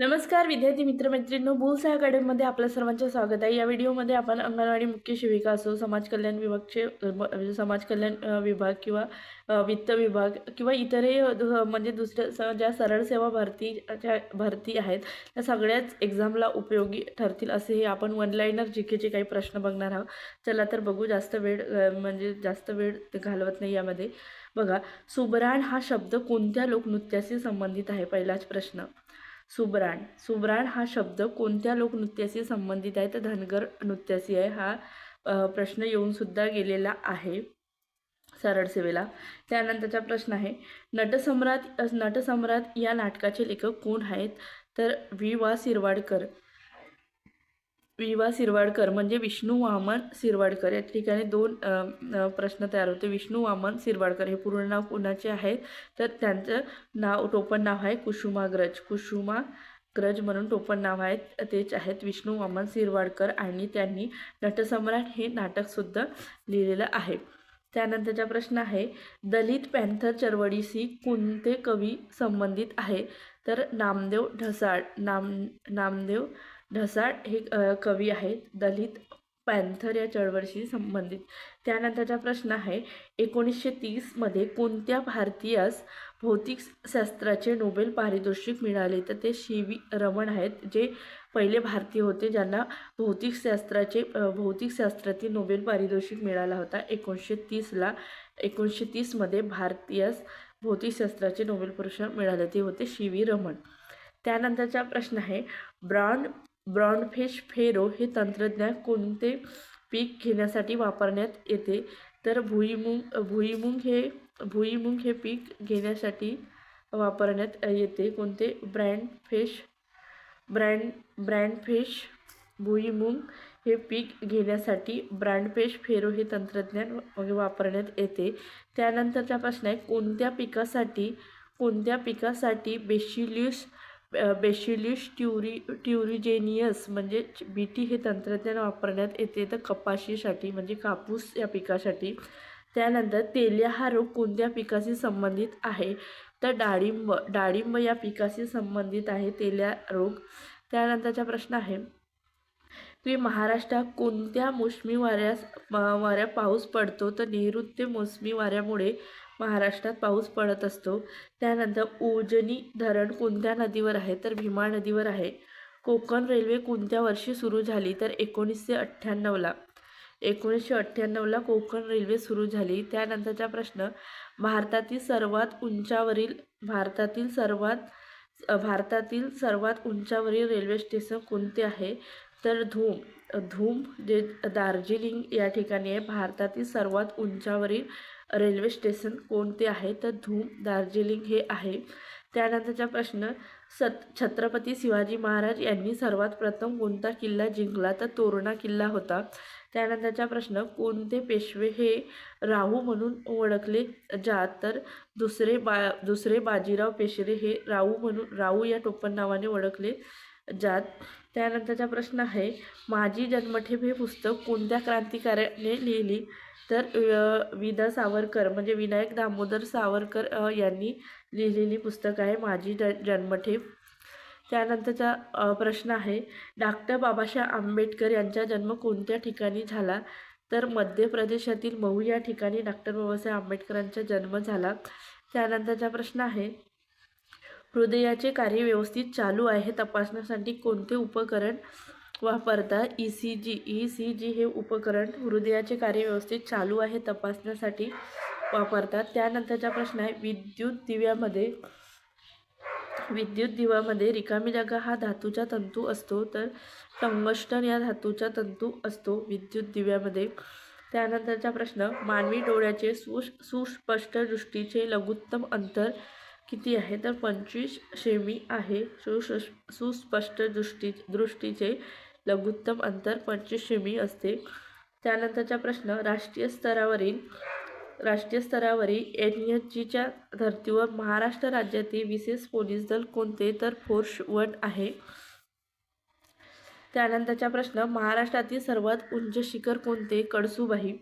नमस्कार विद्यार्थी मित्रमैत्रिणींनो. बुलसा अकॅडमीमध्ये आपल्या सर्वांचे स्वागत आहे. या व्हिडिओमध्ये आपण अंगणवाडी मुख्य सेविका असो समाज कल्याण विभागचे म्हणजे समाज कल्याण विभाग किंवा वित्त विभाग किंवा इतरही म्हणजे दुसऱ्या स- ज्या सरळ सेवा भरती ज्या भरती आहेत त्या सगळ्याच एक्झामला उपयोगी ठरतील असे हे आपण वन लाईनर काही प्रश्न बघणार आहोत. चला तर बघू जास्त वेळ म्हणजे जास्त वेळ घालवत नाही यामध्ये. बघा सुबराण हा शब्द कोणत्या लोकनृत्याशी संबंधित आहे? पहिलाच प्रश्न. सुबराण. सुब्राण हा शब्द कोणत्या लोकनृत्याशी संबंधित आहे? तर धनगर नृत्याशी आहे. हा प्रश्न येऊन सुद्धा गेलेला आहे सरळ सेवेला. त्यानंतरचा प्रश्न आहे नटसम्राट नटसम्राट या नाटकाचे लेखक कोण आहेत? तर वि वा. शिरवाडकर. वि वा शिरवाडकर म्हणजे विष्णू वामन शिरवाडकर या ठिकाणी दोन प्रश्न तयार होते. विष्णू वामन शिरवाडकर हे पूर्ण नाव कुणाचे आहेत तर त्यांचं नाव टोपण नाव आहे कुसुमाग्रज. कुसुमाग्रज म्हणून टोपण नाव आहेत तेच आहेत विष्णू वामन शिरवाडकर आणि त्यांनी नटसम्राट हे नाटकसुद्धा लिहिलेलं आहे. त्यानंतरचा प्रश्न आहे दलित पॅन्थर चळवळीशी कोणते कवी संबंधित आहे? तर नामदेव ढसाळ नाम नामदेव ढसाळ हे कवी आहेत. दलित पॅन्थर या चळवळीशी संबंधित. त्यानंतरचा प्रश्न आहे एकोणीसशे तीसमध्ये कोणत्या भारतीयास भौतिकशास्त्राचे नोबेल पारितोषिक मिळाले? तर ते शी व्ही रमण आहेत जे पहिले भारतीय होते ज्यांना भौतिकशास्त्राचे भौतिकशास्त्रातील नोबेल पारितोषिक मिळाला होता. एकोणीसशे तीसला एकोणीसशे तीसमध्ये भारतीयास भौतिकशास्त्राचे नोबेल पुरस्कार मिळाले. ते होते शी व्ही रमण. त्यानंतरचा प्रश्न आहे ब्रॉन ब्रॉडफिश फेरो हे तंत्रज्ञान कोणते पीक घेण्यासाठी वापरण्यात येते? तर भुईमुंग भुईमुंग हे भुईमुंग हे पीक घेण्यासाठी वापरण्यात येते. कोणते? Brand fish brand brand fish भुईमुंग हे पीक घेण्यासाठी ब्रँड फिश फेरो हे तंत्रज्ञान वापरण्यात येते. त्यानंतरचा प्रश्न आहे कोणत्या पिकासाठी कोणत्या पिकासाठी बेशिल्युस बेशिलिश ट्युरी ट्युरिजेनियस म्हणजे बी टी हे तंत्रज्ञान वापरण्यात येते. तर कपाशीसाठी म्हणजे कापूस या पिकासाठी. त्यानंतर तेल्या हा रोग कोणत्या पिकाशी संबंधित आहे? तर डाळिंब डाळिंब या पिकाशी संबंधित आहे तेल्या रोग. त्यानंतरचा प्रश्न आहे की महाराष्ट्रात कोणत्या मोसमी वाऱ्यास वाऱ्या पाऊस पडतो? तर नैऋत्य मोसमी वाऱ्यामुळे महाराष्ट्रात पाऊस पडत असतो. त्यानंतर उजनी धरण कोणत्या नदीवर आहे? तर भीमा नदीवर आहे. कोकण रेल्वे कोणत्या वर्षी सुरू झाली? तर एकोणीसशे अठ्ठ्याण्णवला. एकोणीसशे अठ्ठ्याण्णवला कोकण रेल्वे सुरू झाली. त्यानंतरचा प्रश्न भारतातील सर्वात उंचावरील भारतातील सर्वात भारतातील सर्वात उंचावरील रेल्वे स्टेशन कोणते आहे? तर धूम धूम जे दार्जिलिंग या ठिकाणी आहे भारतातील सर्वात उंचावरील रेल्वे स्टेशन कोणते आहे? तर धूम दार्जिलिंग हे आहे. त्यानंतरचा प्रश्न सत छत्रपती शिवाजी महाराज यांनी सर्वात प्रथम कोणता किल्ला जिंकला? तर तोरणा किल्ला होता. त्यानंतरचा प्रश्न कोणते पेशवे हे राहू म्हणून ओळखले जात? तर दुसरे बा दुसरे बाजीराव पेशवे हे राहू म्हणून राहू या टोपण नावाने ओळखले जात. त्यानंतरचा प्रश्न आहे माझी जन्मठेप हे पुस्तक कोणत्या क्रांतिकाऱ्याने लिहिली? तर विदा सावरकर म्हणजे विनायक दामोदर सावरकर यांनी लिहिलेली पुस्तक आहे माझी ज जन्मठेप. त्यानंतरचा प्रश्न आहे डॉक्टर बाबासाहेब आंबेडकर यांचा जन्म कोणत्या ठिकाणी झाला? तर मध्य प्रदेशातील मऊ या ठिकाणी डॉक्टर बाबासाहेब आंबेडकरांचा जन्म झाला. त्यानंतरचा प्रश्न आहे हृदयाचे कार्य व्यवस्थित चालू आहे. तपासण्यासाठी कोणते उपकरण वापरतात E C G E C G हे उपकरण हृदयाचे कार्य व्यवस्थित चालू आहे तपासण्यासाठी वापरतात. त्यानंतरचा प्रश्न आहे विद्युत दिव्यामध्ये विद्युत दिव्यामध्ये रिकामी जागा हा धातूचा तंतू असतो तर टंगस्टन या धातूचा तंतू असतो विद्युत दिव्यामध्ये. त्यानंतरचा प्रश्न मानवी डोळ्याचे सु सुस्पष्ट दृष्टीचे लघुत्तम अंतर किती आहे? तर पंचवीस सेमी आहे. सुश सुस्पष्ट दृष्टी दृष्टीचे लघुत्तम अंतर पंचवीस सेमी असते. त्यानंतरचा प्रश्न राष्ट्रीय स्तरावरील राष्ट्रीय स्तरावरील एन एच जीच्या धर्तीवर महाराष्ट्र राज्यातील विशेष पोलीस दल कोणते? तर फोर्स वन आहे. त्यानंतरचा प्रश्न महाराष्ट्रातील सर्वात उंच शिखर कोणते? कडसूबाई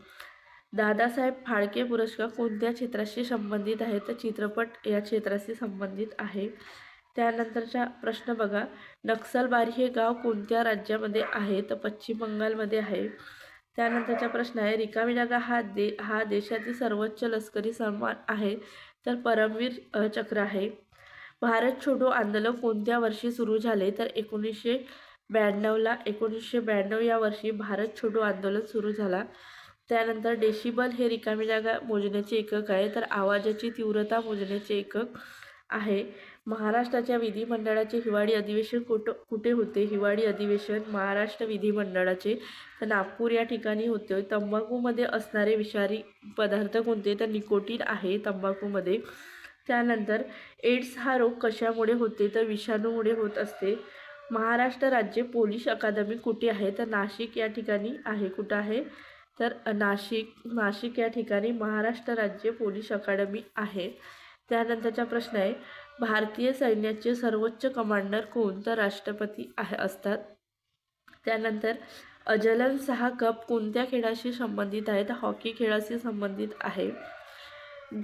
दादासाहेब फाळके पुरस्कार कोणत्या क्षेत्राशी संबंधित आहे तर चित्रपट या क्षेत्राशी संबंधित आहे. त्यानंतरचा प्रश्न बघा. नक्सलबारी हे गाव कोणत्या राज्यामध्ये आहे? तर पश्चिम बंगालमध्ये आहे. त्यानंतरचा प्रश्न आहे. रिकामी जागा हा दे हा देशातील सर्वोच्च लष्करी सन्मान आहे. तर परमवीर चक्र आहे. भारत छोडो आंदोलन कोणत्या वर्षी सुरू झाले? तर एकोणीसशे ब्याण्णवला एकोणीसशे ब्याण्णव या वर्षी भारत छोडो आंदोलन सुरू झाला. त्यानंतर डेसिबल हे रिकामी जागा मोजण्याचे एकक आहे तर आवाजाची तीव्रता मोजण्याचे एकक आहे. महाराष्ट्राच्या विधिमंडळाचे हिवाळी अधिवेशन कुठं कुठे होते? हिवाळी अधिवेशन महाराष्ट्र विधिमंडळाचे तर नागपूर या ठिकाणी होते तंबाखूमध्ये असणारे विषारी पदार्थ कोणते? तर निकोटीन आहे तंबाखूमध्ये. त्यानंतर एड्स हा रोग कशामुळे होते? तर विषाणूमुळे होत असते. महाराष्ट्र राज्य पोलीस अकादमी कुठे आहे? तर नाशिक या ठिकाणी आहे. कुठं आहे? तर नाशिक नाशिक या ठिकाणी महाराष्ट्र राज्य पोलीस अकादमी आहे. त्यानंतरचा प्रश्न आहे भारतीय सैन्याचे सर्वोच्च कमांडर कोण? तर राष्ट्रपती आहे असतात. त्यानंतर अजलन सहा कप कोणत्या खेळाशी संबंधित आहे तर हॉकी खेळाशी संबंधित आहे.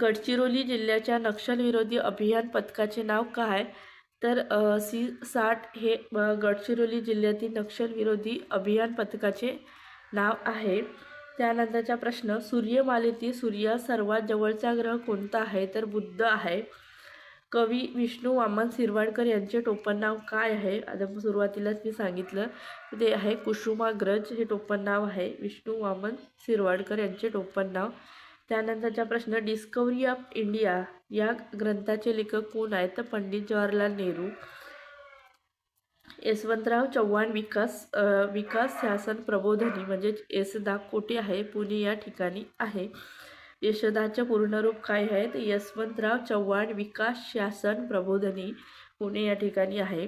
गडचिरोली जिल्ह्याच्या नक्षलविरोधी अभियान पथकाचे नाव काय? तर सी साठ हे गडचिरोली जिल्ह्यातील नक्षलविरोधी अभियान पथकाचे नाव आहे. त्यानंतरचा प्रश्न सूर्यमालेतील सूर्या सर्वात जवळचा ग्रह कोणता आहे? तर बुद्ध आहे. कवी विष्णू वामन शिरवाडकर यांचे टोपणनाव काय आहे? आता सुरुवातीलाच मी सांगितलं ते आहे कुसुमाग्रज हे टोपणनाव आहे. विष्णू वामन शिरवाडकर यांचे टोपणनाव त्यानंतरचा प्रश्न डिस्कवरी ऑफ इंडिया या ग्रंथाचे लेखक कोण आहेत? तर पंडित जवाहरलाल नेहरू. यशवंतराव चव्हाण विकास विकास शासन प्रबोधनी म्हणजेच यशदा कोठे आहे पुणे या ठिकाणी आहे. यशदाचं पूर्ण रूप काय आहे तर यशवंतराव चव्हाण विकास शासन प्रबोधनी पुणे या ठिकाणी आहे.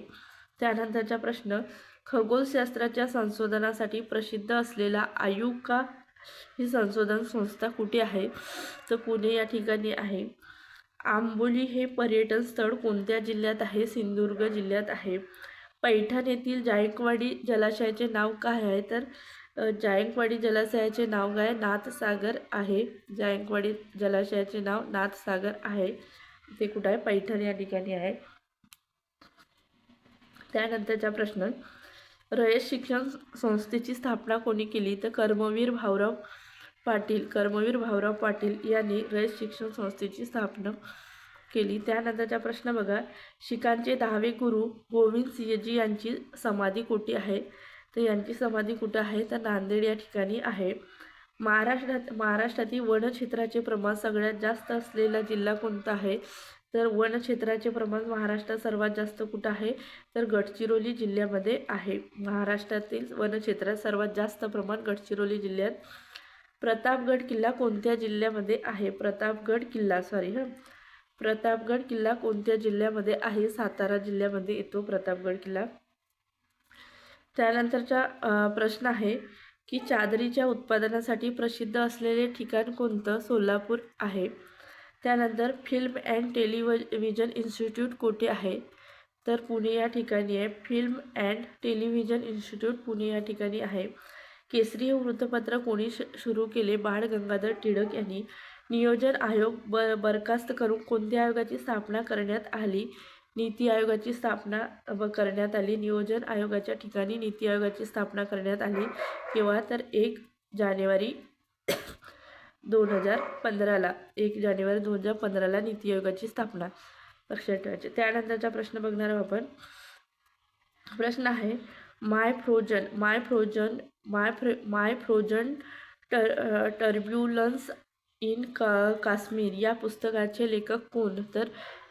त्यानंतरचा प्रश्न खगोलशास्त्राच्या संशोधनासाठी प्रसिद्ध असलेला आयुका ही संशोधन संस्था कुठे आहे? तर पुणे या ठिकाणी आहे. आंबोली हे पर्यटन स्थळ कोणत्या जिल्ह्यात आहे? सिंधुदुर्ग जिल्ह्यात आहे. पैठण येथील जायकवाडी जलाशयाचे नाव काय आहे? तर जायकवाडी जलाशयाचे नाव काय? नाथसागर आहे. जायकवाडी जलाशयाचे नाव नाथसागर आहे. ते कुठं आहे? पैठण या ठिकाणी आहे. त्यानंतरचा प्रश्न रयत शिक्षण संस्थेची स्थापना कोणी केली? तर कर्मवीर भाऊराव पाटील. कर्मवीर भाऊराव पाटील यांनी रयत शिक्षण संस्थेची स्थापना केली. त्यानंतरचा प्रश्न बघा. शिखांचे दहावे गुरु गोविंद सिंहजी यांची समाधी कुठे आहे? तर यांची समाधी कुठं आहे? तर नांदेड या ठिकाणी आहे. महाराष्ट्रात महाराष्ट्रातील वनक्षेत्राचे प्रमाण सगळ्यात जास्त असलेला जिल्हा कोणता आहे? तर वनक्षेत्राचे प्रमाण महाराष्ट्रात सर्वात जास्त कुठं आहे? तर गडचिरोली जिल्ह्यामध्ये आहे. महाराष्ट्रातील वनक्षेत्रात सर्वात जास्त प्रमाण गडचिरोली जिल्ह्यात. प्रतापगड किल्ला कोणत्या जिल्ह्यामध्ये आहे? प्रतापगड किल्ला सॉरी हां. प्रतापगड किल्ला कोणत्या जिल्ह्यामध्ये आहे? सातारा जिल्ह्यामध्ये येतो प्रतापगड किल्ला. त्यानंतरचा प्रश्न आहे की चादरीच्या उत्पादनासाठी प्रसिद्ध असलेले ठिकाण कोणतं? सोलापूर आहे. त्यानंतर फिल्म अँड टेलिव्हिजन इन्स्टिट्यूट कुठे आहे? तर पुणे या ठिकाणी आहे. Film and television institute Pune या ठिकाणी आहे. केसरी हे वृत्तपत्र कोणी श सुरू केले? बाळ गंगाधर टिळक यांनी. नियोजन आयोग ब बरखास्त करून कोणत्या आयोगाची स्थापना करण्यात आली? नीती आयोगाची स्थापना ब करण्यात आली. नियोजन आयोगाच्या ठिकाणी नीती आयोगाची स्थापना करण्यात आली. केव्हा? तर एक जानेवारी दोन हजार पंधराला. एक जानेवारी दोन हजार पंधराला नीती आयोगाची स्थापना. लक्षात ठेवायचे. त्यानंतरचा प्रश्न बघणार आहोत आपण. प्रश्न आहे my frozen my frozen my fro my frozen टर टर्ब्युलन्स इन का काश्मीर या पुस्तकाचे लेखक कोण? तर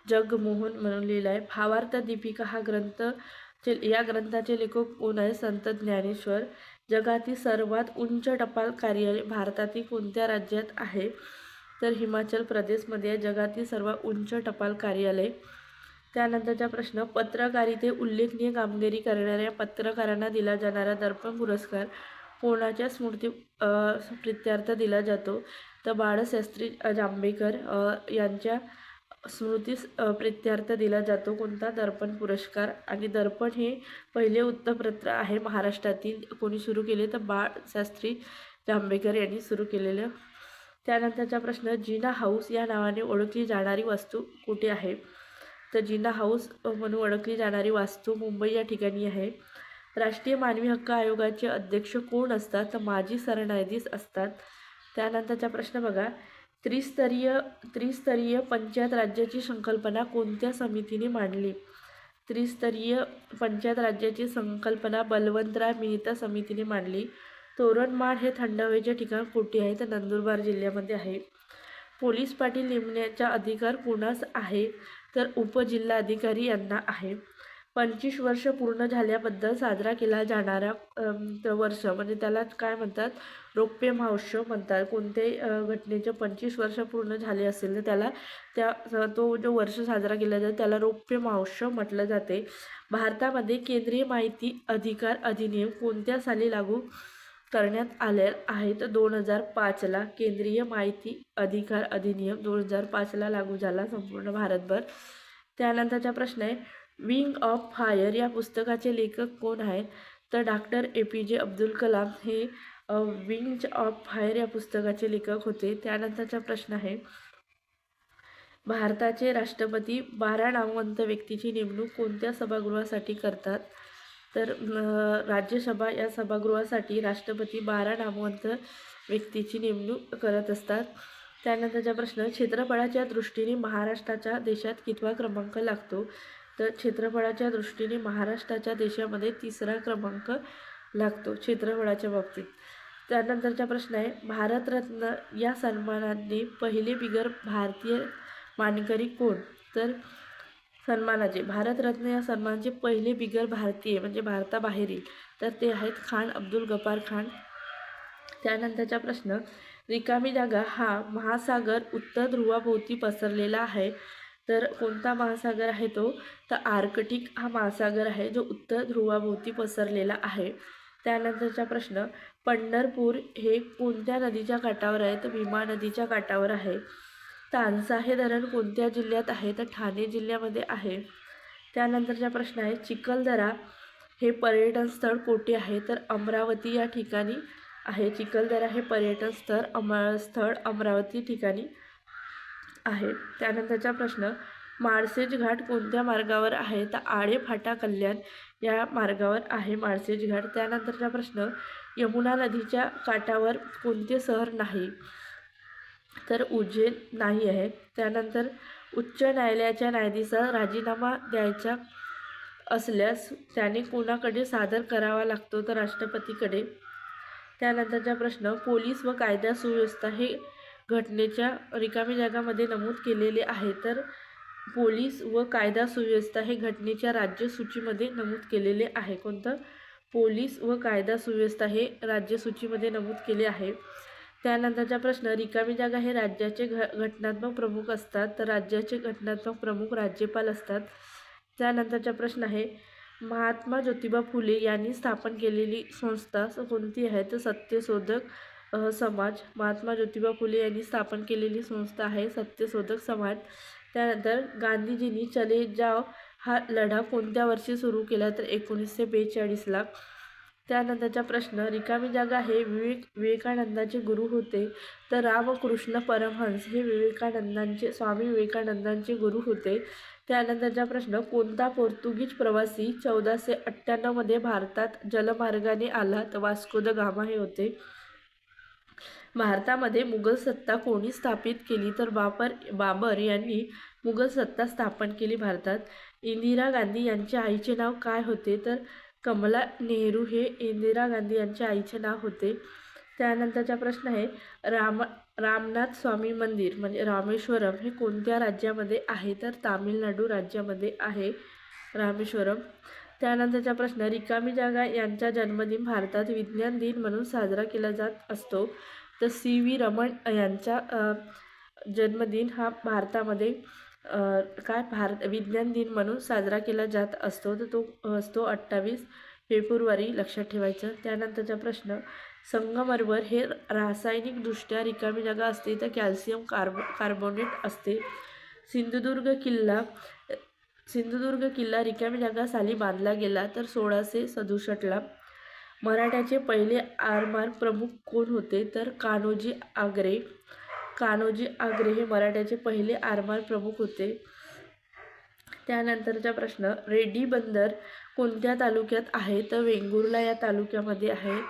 जगमोहन म्हणून लिहिलं आहे. भावार्थ दीपिका हा ग्रंथ चे या ग्रंथाचे लेखक कोण आहे? संत ज्ञानेश्वर. जगातील सर्वात उंच टपाल कार्यालय भारतातील कोणत्या राज्यात आहे? तर हिमाचल प्रदेशमध्ये आहे. जगातील सर्वात उंच टपाल कार्यालय. त्यानंतरचा प्रश्न पत्रकारिते उल्लेखनीय कामगिरी करणाऱ्या पत्रकारांना दिला जाणारा दर्पण पुरस्कार कोणाच्या स्मृती प्रित्यार्थ प्रित्यर्थ दिला जातो? तर बाळशास्त्री जांभेकर यांच्या स्मृती प्रित्यर्थ दिला जातो. कोणता? दर्पण पुरस्कार. आणि दर्पण हे पहिले वृत्तपत्र आहे महाराष्ट्रातील. कोणी सुरू केले तर बाळशास्त्री जांभेकर यांनी सुरू केलेलं. त्यानंतरचा प्रश्न जिना हाऊस या नावाने ओळखली जाणारी वास्तू कुठे आहे? तर जिना हाऊस म्हणून ओळखली जाणारी वास्तू मुंबई या ठिकाणी आहे. राष्ट्रीय मानवी हक्क आयोगाचे अध्यक्ष कोण असतात? तर माजी सरन्यायाधीश असतात. त्यानंतरचा प्रश्न बघा. त्रिस्तरीय त्रिस्तरीय पंचायत राज्याची संकल्पना कोणत्या समितीने मांडली? त्रिस्तरीय पंचायत राज्याची संकल्पना बलवंतराय मेहता समितीने मांडली. तोरणमाळ हे थंड हवेचे ठिकाण कुठे आहे? तर नंदुरबार जिल्ह्यामध्ये आहे. पोलीस पाटील नेमण्याचा अधिकार कोणास आहे? तर उपजिल्हाधिकारी यांना आहे. पंचवीस वर्ष पूर्ण झाल्याबद्दल साजरा केला जाणारा वर्ष. म्हणजे त्याला काय म्हणतात? रौप्य महोत्सव म्हणतात. कोणत्याही घटनेचे पंचवीस वर्ष पूर्ण झाले असेल तर त्याला त्या तो जो वर्ष साजरा केला जातो त्याला रौप्य महोत्सव म्हटलं जाते. भारतामध्ये केंद्रीय माहिती अधिकार अधिनियम कोणत्या साली लागू करण्यात आले आहेत? दोन हजार पाचला केंद्रीय माहिती अधिकार अधिनियम दोन हजार पाचला लागू झाला संपूर्ण भारतभर. त्यानंतरचा प्रश्न आहे विंग ऑफ फायर या पुस्तकाचे लेखक कोण आहेत? तर डॉक्टर ए पी जे अब्दुल कलाम हे विंग ऑफ फायर या पुस्तकाचे लेखक होते. त्यानंतरचा प्रश्न आहे भारताचे राष्ट्रपती बारा नामवंत व्यक्तीची नेमणूक कोणत्या सभागृहासाठी करतात? तर राज्यसभा या सभागृहासाठी राष्ट्रपती बारा नामवंत व्यक्तीची नेमणूक करत असतात. त्यानंतरचा प्रश्न क्षेत्रफळाच्या दृष्टीने महाराष्ट्राच्या देशात कितवा क्रमांक लागतो? तर क्षेत्रफळाच्या दृष्टीने महाराष्ट्राच्या देशामध्ये तिसरा क्रमांक लागतो क्षेत्रफळाच्या बाबतीत. त्यानंतरचा प्रश्न आहे भारतरत्न या सन्मानाने पहिले बिगर भारतीय मानकरी कोण? तर सन्मानाचे भारतरत्न या सन्मानाचे पहिले बिगर भारतीय म्हणजे भारताबाहेरील तर ते आहेत खान अब्दुल गफार खान. त्यानंतरचा प्रश्न रिकामी जागा हा महासागर उत्तर ध्रुवाभोवती पसरलेला आहे. तर कोणता महासागर आहे तो? तर आर्कटिक हा महासागर आहे जो उत्तर ध्रुवाभोवती पसरलेला आहे. त्यानंतरचा प्रश्न पंढरपूर हे कोणत्या नदीच्या काठावर आहे? तर भीमा नदीच्या काठावर आहे. तानसा हे धरण कोणत्या जिल्ह्यात आहे? तर ठाणे जिल्ह्यामध्ये आहे. त्यानंतरचा प्रश्न आहे चिखलदरा हे पर्यटन स्थळ कोठे आहे? तर अमरावती या ठिकाणी आहे. चिखलदरा हे पर्यटन स्थळ अमरा स्थळ अमरावती ठिकाणी आहे त्यानंतरचा प्रश्न माळसेज घाट कोणत्या मार्गावर आहे? तर आळे फाटा कल्याण या मार्गावर आहे माळसेज घाट. त्यानंतरचा प्रश्न यमुना नदीच्या काठावर कोणते शहर नाही? तर उज्जैन नाही आहे. त्यानंतर उच्च न्यायालयाच्या न्यायाधीशाला राजीनामा द्यायचा असल्यास त्याने कोणाकडे सादर करावा लागतो? तर राष्ट्रपतीकडे. त्यानंतरचा प्रश्न पोलीस व कायदा सुव्यवस्था हे घटनेच्या रिकामी जागामध्ये नमूद केलेले आहे. तर पोलीस व कायदा सुव्यवस्था हे घटनेच्या राज्यसूचीमध्ये नमूद केलेले आहे. कोणतं? पोलीस व कायदा सुव्यवस्था हे राज्यसूचीमध्ये नमूद केले आहे. त्यानंतरचा प्रश्न रिकामी जागा हे राज्याचे घ घटनात्मक प्रमुख असतात. तर राज्याचे घटनात्मक प्रमुख राज्यपाल असतात. त्यानंतरचा प्रश्न आहे महात्मा ज्योतिबा फुले यांनी स्थापन केलेली संस्था कोणती आहे? तर सत्यशोधक समाज महात्मा ज्योतिबा फुले यांनी स्थापन केलेली संस्था आहे सत्यशोधक समाज. त्यानंतर गांधीजींनी चले जाव हा लढा कोणत्या वर्षी सुरू केला तर एकोणीसशे बेचाळीसला त्यानंतरचा प्रश्न रिकामी जागा हे विवेक विवेकानंदाचे गुरु होते तर रामकृष्ण परमहंस हे विवेकानंदांचे स्वामी विवेकानंदांचे गुरु होते. त्यानंतरचा प्रश्न कोणता पोर्तुगीज प्रवासी चौदाशे अठ्ठ्याण्णवमध्ये भारतात जलमार्गाने आला तर वास्को द गामा हे होते? भारतामध्ये मुघल सत्ता कोणी स्थापित केली तर बाबर बाबर यांनी मुघल सत्ता स्थापन केली भारतात. इंदिरा गांधी यांच्या आईचे नाव काय होते? तर कमला नेहरू हे इंदिरा गांधी यांच्या आईचे नाव होते. त्यानंतरचा प्रश्न आहे राम रामनाथ स्वामी मंदिर म्हणजे रामेश्वरम हे कोणत्या राज्यामध्ये आहे? तर तामिळनाडू राज्यामध्ये आहे रामेश्वरम. त्यानंतरचा प्रश्न रिकामी जागा यांचा जन्मदिन भारतात विज्ञान दिन म्हणून साजरा केला जात असतो. तर सी व्ही रमण यांचा जन्मदिन हा भारतामध्ये काय भारत विज्ञान दिन म्हणून साजरा केला जात असतो. तर तो असतो अठ्ठावीस फेब्रुवारी लक्षात ठेवायचं. त्यानंतरचा प्रश्न संगमरवर हे रासायनिकदृष्ट्या रिकामी जागा असते तर कॅल्शियम कार्ब कार्बोनेट असते. सिंधुदुर्ग किल्ला सिंधुदुर्ग किल्ला रिकामी जागा साली बांधला गेला तर सोळाशे सदुसष्टला मराठ्याचे पहिले आरमार प्रमुख कोण होते? तर कान्होजी आग्रे. कान्होजी आग्रे हे मराठ्याचे पहिले आरमार प्रमुख होते. त्यानंतरचा प्रश्न रेड्डी बंदर कोणत्या तालुक्यात आहे? तर वेंगुर्ला या तालुक्यामध्ये आहे.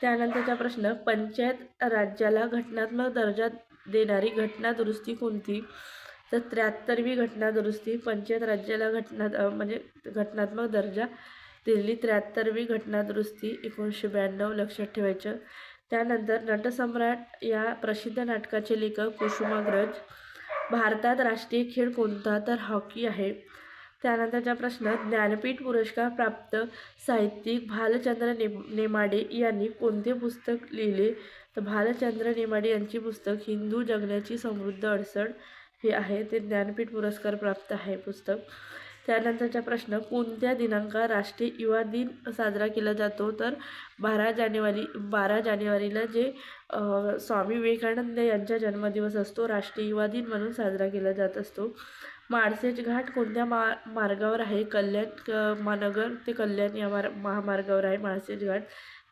त्यानंतरचा प्रश्न पंचायत राज्याला घटनात्मक दर्जा देणारी घटना दुरुस्ती कोणती? तर त्र्याहत्तरवी घटना दुरुस्ती पंचायत राज्याला घटना म्हणजे घटनात्मक दर्जा दिल्ली त्र्याहत्तरवी घटना दुरुस्ती एकोणीसशे ब्याण्णव लक्षात ठेवायचं. त्यानंतर नटसम्राट या प्रसिद्ध नाटकाचे लेखक कुसुमाग्रज भारतात राष्ट्रीय खेळ कोणता तर हॉकी आहे. त्यानंतरच्या प्रश्नात ज्ञानपीठ पुरस्कार प्राप्त साहित्यिक भालचंद्र ने नेमाडे यांनी कोणते पुस्तक लिहिले? तर भालचंद्र नेमाडे यांचे पुस्तक हिंदू जगण्याची समृद्ध अडचण हे आहे. ते ज्ञानपीठ पुरस्कार प्राप्त आहे पुस्तक. त्यानंतरचा प्रश्न कोणत्या दिनांक राष्ट्रीय युवा दिन साजरा केला जातो? तर बारा जानेवारी बारा जानेवारीला जे स्वामी विवेकानंद यांचा जन्मदिवस असतो राष्ट्रीय युवा दिन म्हणून साजरा केला जात असतो. माळसेज घाट कोणत्या मा मार्गावर आहे? कल्याण क महानगर ते कल्याण या मार महामार्गावर आहे माळसेज घाट.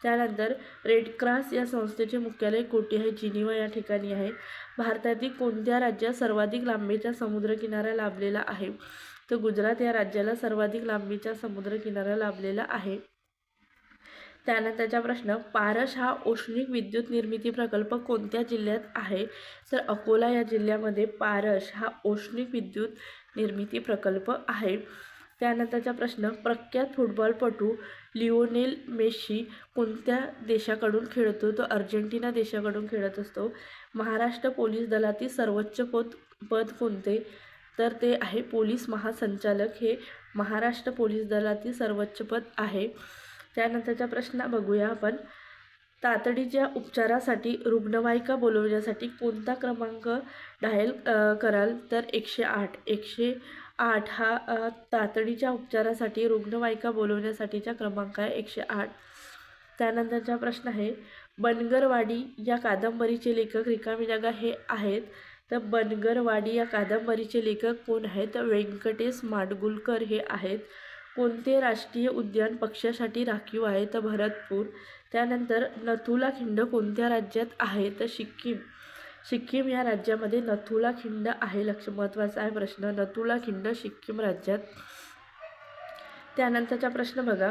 त्यानंतर रेड क्रॉस या संस्थेचे मुख्यालय कोठे आहे? जिनिवा या ठिकाणी आहे. भारतातील कोणत्या राज्यात सर्वाधिक लांबीचा समुद्रकिनारा लाभलेला आहे? तर गुजरात या राज्याला सर्वाधिक लांबीचा समुद्रकिनारा लाभलेला आहे. त्यानंतरचा प्रश्न पारस हा औष्णिक विद्युत निर्मिती प्रकल्प कोणत्या जिल्ह्यात आहे? तर अकोला या जिल्ह्यामध्ये पारस हा औष्णिक विद्युत निर्मिती प्रकल्प आहे. त्यानंतरचा प्रश्न प्रख्यात फुटबॉलपटू लिओनेल मेस्सी कोणत्या देशाकडून खेळतो? तो अर्जेंटिना देशाकडून खेळत असतो. महाराष्ट्र पोलीस दलातील सर्वोच्च पद पद कोणते? तर ते आहे पोलीस महासंचालक. हे महाराष्ट्र पोलीस दलातील सर्वोच्च पद आहे. त्यानंतरचा प्रश्न बघूया आपण. तातडीच्या उपचारासाठी रुग्णवाहिका बोलवण्यासाठी कोणता क्रमांक डायल कराल? तर एकशे आठ. एकशे आठ हा तातडीच्या उपचारासाठी रुग्णवाहिका बोलवण्यासाठीचा क्रमांक आहे. एकशे आठ. त्यानंतरचा प्रश्न आहे बनगरवाडी या कादंबरीचे लेखक रिकामी जागा हे आहेत. तर बनगरवाडी या कादंबरीचे लेखक कोण आहेत? व्यंकटेश माडगुलकर हे आहेत. कोणते राष्ट्रीय उद्यान पक्षासाठी राखीव आहे? तर भरतपूर. त्यानंतर नथुला खिंड कोणत्या राज्यात आहे? तर सिक्कीम. सिक्कीम या राज्यामध्ये नथुला खिंड आहे. लक्ष महत्त्वाचा आहे प्रश्न. नथुला खिंड सिक्कीम राज्यात. त्यानंतरचा प्रश्न बघा.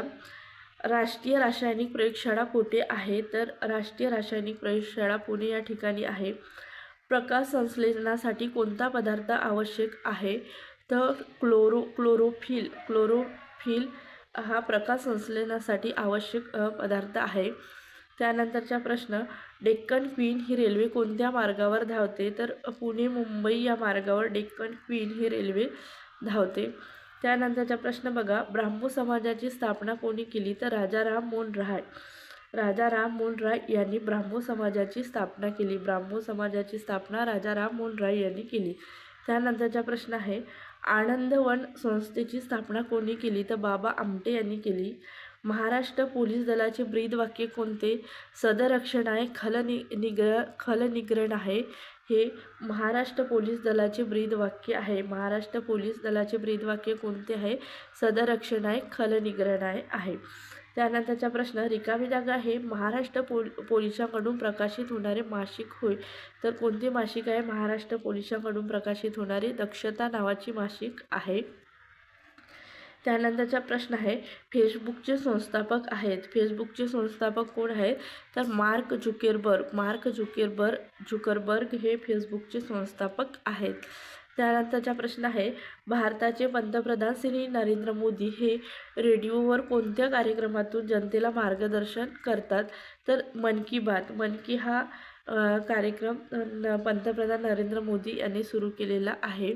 राष्ट्रीय रासायनिक प्रयोगशाळा कुठे आहे? तर राष्ट्रीय रासायनिक प्रयोगशाळा पुणे या ठिकाणी आहे. प्रकाश संश्लेषणासाठी कोणता पदार्थ आवश्यक आहे? तर क्लोरो क्लोरोफिल क्लोरोफिल हा प्रकाश संश्लेषणासाठी आवश्यक पदार्थ आहे. त्यानंतरचा प्रश्न डेक्कन क्वीन ही रेल्वे कोणत्या मार्गावर धावते? तर पुणे मुंबई या मार्गावर डेक्कन क्वीन ही रेल्वे धावते. त्यानंतरचा प्रश्न बघा ब्राह्मो समाजाची स्थापना कोणी केली? तर राजा राम मोहन राय राजा राम मोहन राय यांनी ब्राह्मो समाजाची स्थापना केली. ब्राह्मो समाजाची स्थापना राजा राम मोहन राय यांनी केली. त्यानंतरचा प्रश्न आहे आनंदवन संस्थेची स्थापना कोणी केली? तर बाबा आमटे यांनी केली. महाराष्ट्र पोलीस दलाचे ब्रीद वाक्य कोणते? सदरक्षण आहे खल नि निग्र खलनिग्रहण आहे. हे महाराष्ट्र पोलीस दलाचे ब्रीद वाक्य आहे. महाराष्ट्र पोलीस दलाचे ब्रीद वाक्य कोणते आहे? सदरक्षण आहे खलनिग्रहण आहे. त्यानंतरचा प्रश्न रिकामी जागा हे महाराष्ट्र पोल पोलिसांकडून प्रकाशित होणारे मासिक होय. तर कोणते मासिक आहे? महाराष्ट्र पोलिसांकडून प्रकाशित होणारे दक्षता नावाची मासिक आहे. त्यानंतरचा प्रश्न आहे फेसबुकचे संस्थापक आहेत. फेसबुकचे संस्थापक कोण आहेत? तर Mark Zuckerberg Mark Zuckerberg Zuckerberg हे फेसबुकचे संस्थापक आहेत. त्यानंतरचा प्रश्न आहे भारताचे पंतप्रधान श्री नरेंद्र मोदी हे रेडिओवर कोणत्या कार्यक्रमातून जनतेला मार्गदर्शन करतात? तर मन की बात मन की हा कार्यक्रम न- पंतप्रधान नरेंद्र मोदी यांनी सुरू केलेला आहे.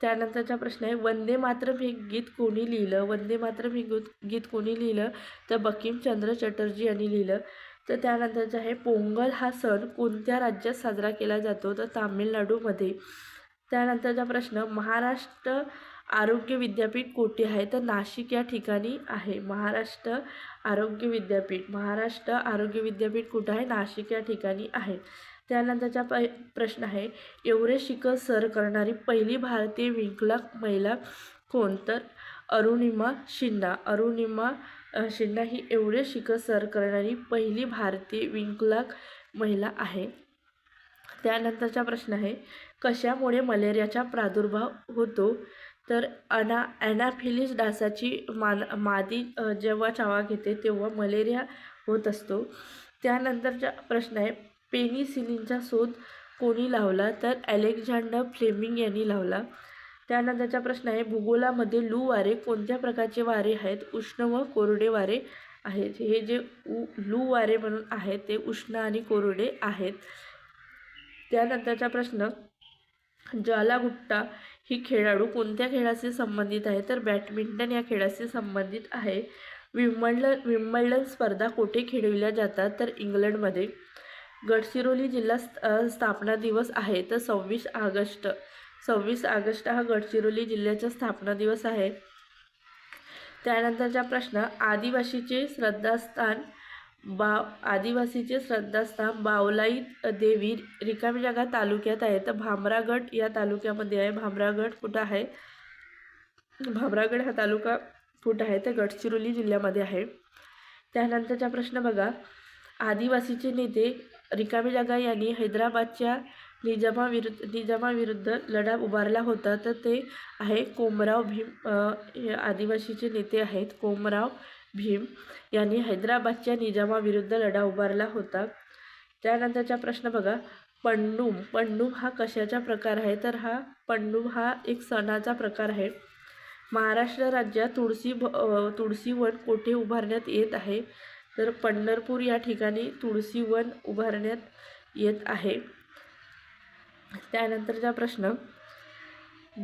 त्यानंतरचा प्रश्न आहे वंदे मातरम हे गीत कोणी लिहिलं? वंदे मातरम हे गीत गीत कोणी लिहिलं? तर बकिमचंद्र चटर्जी यांनी लिहिलं. तर त्यानंतरचं आहे पोंगल हा सण कोणत्या राज्यात साजरा केला जातो? तर तामिळनाडूमध्ये. त्यानंतरचा प्रश्न महाराष्ट्र आरोग्य विद्यापीठ कोठे आहे? तर नाशिक या ठिकाणी आहे. महाराष्ट्र आरोग्य विद्यापीठ. महाराष्ट्र आरोग्य विद्यापीठ कुठं आहे? नाशिक या ठिकाणी आहे. त्यानंतरचा प प्रश्न आहे एवढे शिखर सर करणारी पहिली भारतीय विंकला महिला कोण? तर अरुणिमा शिन्ना अरुणिमा शिंदा शिन्ना ही एवढे शिखर सर करणारी पहिली भारतीय विंकलाक महिला आहे. त्यानंतरचा प्रश्न आहे कशामुळे मलेरियाचा प्रादुर्भाव होतो? तर अना ॲनाफिलिस डासाची मान मादी जेव्हा चावा घेते तेव्हा मलेरिया होत असतो. त्यानंतरचा प्रश्न आहे पेनिसिलिनचा शोध कोणी लावला? तर अलेक्झांडर फ्लेमिंग यांनी लावला. त्यानंतरचा प्रश्न आहे भूगोलामध्ये लू वारे कोणत्या प्रकारचे वारे आहेत? उष्ण व कोरडे वारे आहेत. हे जे उ लू वारे म्हणून आहेत ते उष्ण आणि कोरडे आहेत. त्यानंतरचा प्रश्न ज्वालागुट्टा ही खेळाडू कोणत्या खेळाशी संबंधित आहे तर बॅडमिंटन या खेळाशी संबंधित आहे. विम्बल्डन विम्बल्डन स्पर्धा कोठे खेळविल्या जातात? तर इंग्लंडमध्ये. गडचिरोली जिल्हा स्त- स्थापना दिवस आहे तर सव्वीस ऑगस्ट. सव्वीस ऑगस्ट हा गडचिरोली जिल्ह्याचा स्थापना दिवस आहे. त्यानंतरचा प्रश्न आदिवासीचे श्रद्धास्थान बा आदिवासीचे श्रद्धास्थान बावलाई देवी रिकामी जागा तालुक्यात आहे. तर भामरागड या तालुक्यामध्ये आहे. भामरागड कुठं आहे? भामरागड हा तालुका कुठं आहे? तर गडचिरोली जिल्ह्यामध्ये आहे. त्यानंतरचा प्रश्न बघा. आदिवासीचे नेते रिकामी जागा यांनी हैदराबादच्या निजामाविरुद्ध निजामाविरुद्ध लढा उभारला होता. तर ते आहे कोमराव भीम आदिवासीचे नेते आहेत. कोमराव भीम यांनी हैदराबादच्या निजामाविरुद्ध लढा उभारला होता. त्यानंतरचा प्रश्न बघा. पंडुम पंडुम हा कशाचा प्रकार आहे? तर हा पंडुम हा एक सणाचा प्रकार आहे. महाराष्ट्र राज्यात तुळशी भ कोठे उभारण्यात येत आहे? तर पंढरपूर या ठिकाणी तुळशीवन उभारण्यात येत आहे. त्यानंतरचा प्रश्न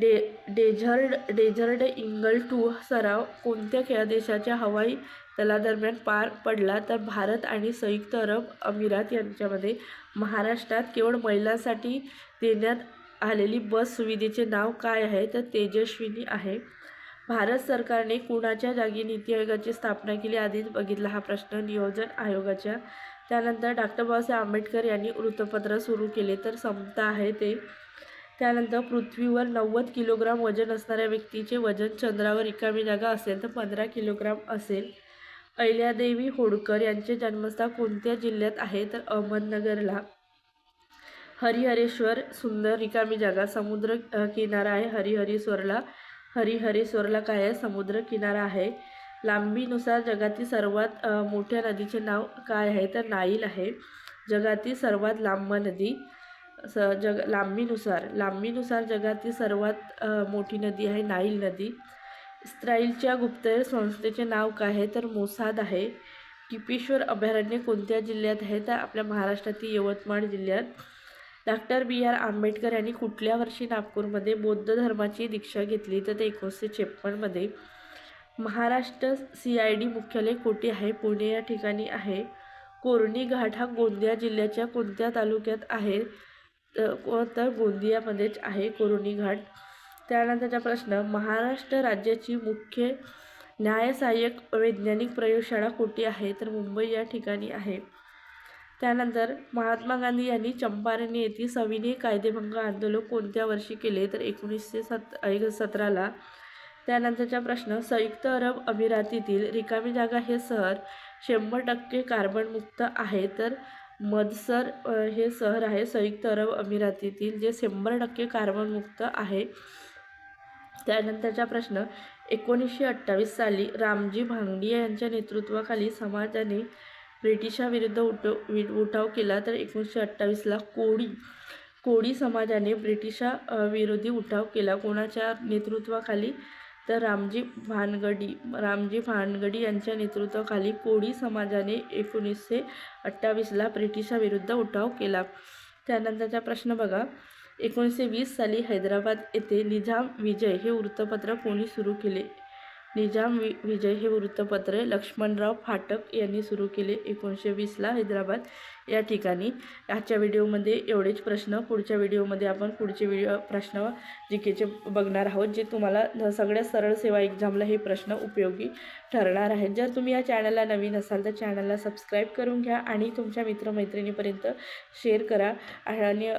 डे डेझर्ड डेझर्ड इंगल टू सराव कोणत्या खेळा देशाच्या हवाई दलादरम्यान पार पडला तर भारत आणि संयुक्त अरब अमिरात यांच्यामध्ये महाराष्ट्रात केवळ महिलांसाठी देण्यात आलेली बस सुविधेचे नाव काय आहे? तर तेजस्विनी आहे. भारत सरकारने कुणाच्या जागी नीती आयोगाची स्थापना केली आधीच बघितला हा प्रश्न. नियोजन आयोगाच्या. त्यानंतर डॉक्टर बाबासाहेब आंबेडकर यांनी वृत्तपत्र सुरू केले. तर समता आहे ते. त्यानंतर पृथ्वीवर नव्वद किलोग्राम वजन असणाऱ्या व्यक्तीचे वजन चंद्रावर रिकामी जागा असेल तर पंधरा किलोग्राम असेल. अहिल्यादेवी होडकर यांचे जन्मस्थान कोणत्या जिल्ह्यात आहे? तर अहमदनगरला. हरिहरेश्वर सुंदर रिकामी जागा समुद्र किनारा आहे. हरिहरेश्वरला हरिहरेश्वरला काय आहे? समुद्र किनारा आहे. लांबीनुसार जगातील सर्वात मोठ्या नदीचे नाव काय आहे? तर नाईल आहे. जगातील सर्वात लांब नदी. स जग लांबीनुसार लांबीनुसार जगातील सर्वात मोठी नदी आहे नाईल नदी. इस्राईलच्या गुप्तहेर संस्थेचे नाव काय आहे? तर मोसाद आहे. टिपेश्वर अभयारण्य कोणत्या जिल्ह्यात आहे? तर आपल्या महाराष्ट्रातील यवतमाळ जिल्ह्यात. डॉक्टर बी आर आंबेडकर यांनी कुठल्या वर्षी नागपूरमध्ये बौद्ध धर्माची दीक्षा घेतली? तर ते एकोणीसशे छप्पनमध्ये महाराष्ट्र सी आय डी मुख्यालय कोठे आहे? पुणे या ठिकाणी आहे. कोरणी घाट हा गोंदिया जिल्ह्याच्या कोणत्या तालुक्यात आहे? तर तर गोंदियामध्येच आहे कोरोनी घाट त्यानंतरचा प्रश्न महाराष्ट्र राज्याची मुख्य न्यायसहाय्यक वैज्ञानिक प्रयोगशाळा कुठे आहे? तर मुंबई या ठिकाणी आहे. त्यानंतर महात्मा गांधी यांनी चंपारण येथील सविनय कायदेभंग आंदोलन कोणत्या वर्षी केले? तर एकोणीसशे सत एक सतराला. त्यानंतरचा प्रश्न संयुक्त अरब अमिरातीतील रिकामी जागा हे शहर शंभर टक्के कार्बनमुक्त आहे. तर मदसर हे शहर आहे. संयुक्त अरब अमिरातीतील जे शंभर टक्के कार्बनमुक्त आहे. त्यानंतरचा प्रश्न एकोणीसशे अठ्ठावीस साली रामजी भांगडिया यांच्या नेतृत्वाखाली समाजाने ब्रिटिशाविरुद्ध उठ वि- उठाव केला तर एकोणीसशे अठ्ठावीसला कोळी कोळी समाजाने ब्रिटिशा विरोधी उठाव केला. कोणाच्या नेतृत्वाखाली? तर रामजी भानगडी रामजी भानगडी यांच्या नेतृत्वाखाली कोळी समाजाने एकोणीसशे अठ्ठावीसला ब्रिटिशाविरुद्ध उठाव केला. त्यानंतरचा प्रश्न बघा. एकोणीसशे वीस साली हैदराबाद येथे निजाम विजय हे वृत्तपत्र कोणी सुरू केले? निजाम वि विजय हे वृत्तपत्र लक्ष्मणराव फाटक यांनी सुरू केले एकोणीसशे वीसला हैदराबाद. या ठिकाणी आजच्या व्हिडिओमध्ये एवढेच प्रश्न. पुढच्या व्हिडिओमध्ये आपण पुढचे व्हिडिओ प्रश्न जिकेचे बघणार आहोत जे तुम्हाला सगळ्या सरळ सेवा एक्झामला हे प्रश्न उपयोगी ठरणार आहेत. जर तुम्ही या चॅनलला नवीन असाल तर चॅनलला सबस्क्राईब करून घ्या आणि तुमच्या मित्रमैत्रिणीपर्यंत शेअर करा आणि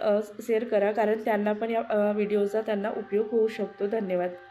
शेअर करा कारण त्यांना पण या व्हिडिओचा त्यांना उपयोग होऊ शकतो. धन्यवाद.